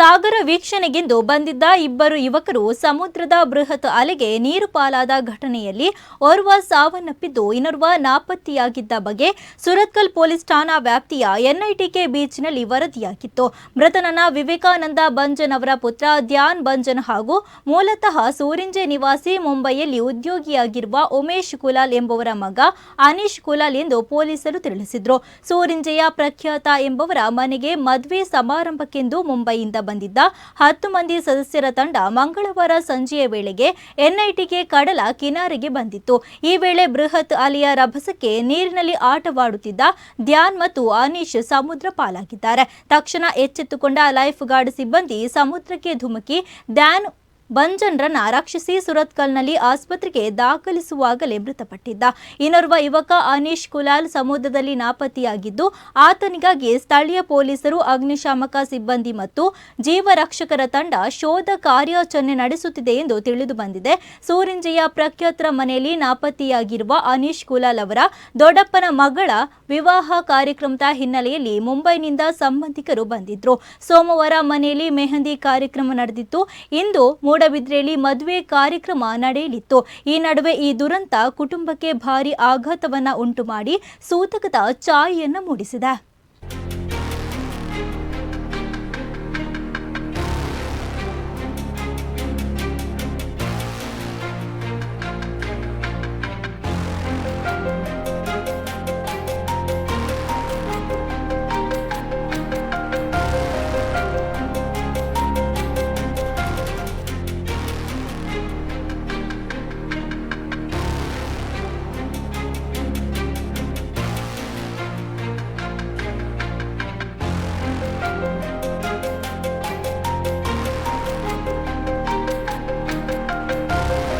ಸಾಗರ ವೀಕ್ಷಣೆಗೆಂದು ಬಂದಿದ್ದ ಇಬ್ಬರು ಯುವಕರು ಸಮುದ್ರದ ಬೃಹತ್ ಅಲೆಗೆ ನೀರು ಪಾಲಾದ ಘಟನೆಯಲ್ಲಿ ಓರ್ವ ಸಾವನ್ನಪ್ಪಿದ್ದು ಇನ್ನೋರ್ವ ನಾಪತ್ತೆಯಾಗಿದ್ದ ಬಗ್ಗೆ ಸುರತ್ಕಲ್ ಪೊಲೀಸ್ ಠಾಣಾ ವ್ಯಾಪ್ತಿಯ ಎನ್ಐಟಿಕೆ ಬೀಚ್ನಲ್ಲಿ ವರದಿಯಾಗಿತ್ತು. ಮೃತನನ್ನ ವಿವೇಕಾನಂದ ಬಂಜನ್ ಅವರ ಪುತ್ರ ಧ್ಯಾನ್ ಬಂಜನ್ ಹಾಗೂ ಮೂಲತಃ ಸೂರಿಂಜೆ ನಿವಾಸಿ ಮುಂಬೈಯಲ್ಲಿ ಉದ್ಯೋಗಿಯಾಗಿರುವ ಉಮೇಶ್ ಕುಲಾಲ್ ಎಂಬುವರ ಮಗ ಅನೀಶ್ ಕುಲಾಲ್ ಎಂದು ಪೊಲೀಸರು ತಿಳಿಸಿದ್ರು. ಸೂರಿಂಜೆಯ ಪ್ರಖ್ಯಾತ ಎಂಬುವರ ಮನೆಗೆ ಮದುವೆ ಸಮಾರಂಭಕ್ಕೆಂದು ಮುಂಬೈಯಿಂದ ಬಂದಿದ್ದ ಹತ್ತು ಮಂದಿ ಸದಸ್ಯರ ತಂಡ ಮಂಗಳವಾರ ಸಂಜೆಯ ವೇಳೆಗೆ ಎನ್ಐಟಿಗೆ ಕಡಲ ಕಿನಾರಿಗೆ ಬಂದಿತ್ತು. ಈ ವೇಳೆ ಬೃಹತ್ ಅಲೆಯ ರಭಸಕ್ಕೆ ನೀರಿನಲ್ಲಿ ಆಟವಾಡುತ್ತಿದ್ದ ಧ್ಯಾನ್ ಮತ್ತು ಅನೀಶ್ ಸಮುದ್ರ ಪಾಲಾಗಿದ್ದಾರೆ. ತಕ್ಷಣ ಎಚ್ಚೆತ್ತುಕೊಂಡ ಲೈಫ್ ಗಾರ್ಡ್ ಸಿಬ್ಬಂದಿ ಸಮುದ್ರಕ್ಕೆ ಧುಮುಕಿ, ಧ್ಯಾನ್ ಬಂಜನ್ರನ್ನ ರಕ್ಷಿಸಿ ಸುರತ್ಕಲ್ನಲ್ಲಿ ಆಸ್ಪತ್ರೆಗೆ ದಾಖಲಿಸುವಾಗಲೇ ಮೃತಪಟ್ಟಿದ್ದ. ಇನ್ನೋರ್ವ ಯುವಕ ಅನೀಶ್ ಕುಲಾಲ್ ಸಮುದ್ರದಲ್ಲಿ ನಾಪತ್ತೆಯಾಗಿದ್ದು, ಆತನಿಗಾಗಿ ಸ್ಥಳೀಯ ಪೊಲೀಸರು, ಅಗ್ನಿಶಾಮಕ ಸಿಬ್ಬಂದಿ ಮತ್ತು ಜೀವರಕ್ಷಕರ ತಂಡ ಶೋಧ ಕಾರ್ಯಾಚರಣೆ ನಡೆಸುತ್ತಿದೆ ಎಂದು ತಿಳಿದು ಬಂದಿದೆ. ಸೂರಿಂಜೆಯ ಪ್ರಖ್ಯಾತರ ಮನೆಯಲ್ಲಿ ನಾಪತ್ತೆಯಾಗಿರುವ ಅನೀಶ್ ಕುಲಾಲ್ ಅವರ ದೊಡ್ಡಪ್ಪನ ಮಗಳ ವಿವಾಹ ಕಾರ್ಯಕ್ರಮದ ಹಿನ್ನೆಲೆಯಲ್ಲಿ ಮುಂಬೈನಿಂದ ಸಂಬಂಧಿಕರು ಬಂದಿದ್ರು. ಸೋಮವಾರ ಮನೆಯಲ್ಲಿ ಮೆಹಂದಿ ಕಾರ್ಯಕ್ರಮ ನಡೆದಿತ್ತು. ಇಂದು ಮೂಡಬಿದ್ರೆಯಲ್ಲಿ ಮದುವೆ ಕಾರ್ಯಕ್ರಮ ನಡೆಯಲಿತ್ತು. ಈ ನಡುವೆ ಈ ದುರಂತ ಕುಟುಂಬಕ್ಕೆ ಭಾರಿ ಆಘಾತವನ್ನ ಉಂಟು ಮಾಡಿ ಸೂತಕದ ಚಾಯಿಯನ್ನ ಮೂಡಿಸಿದೆ.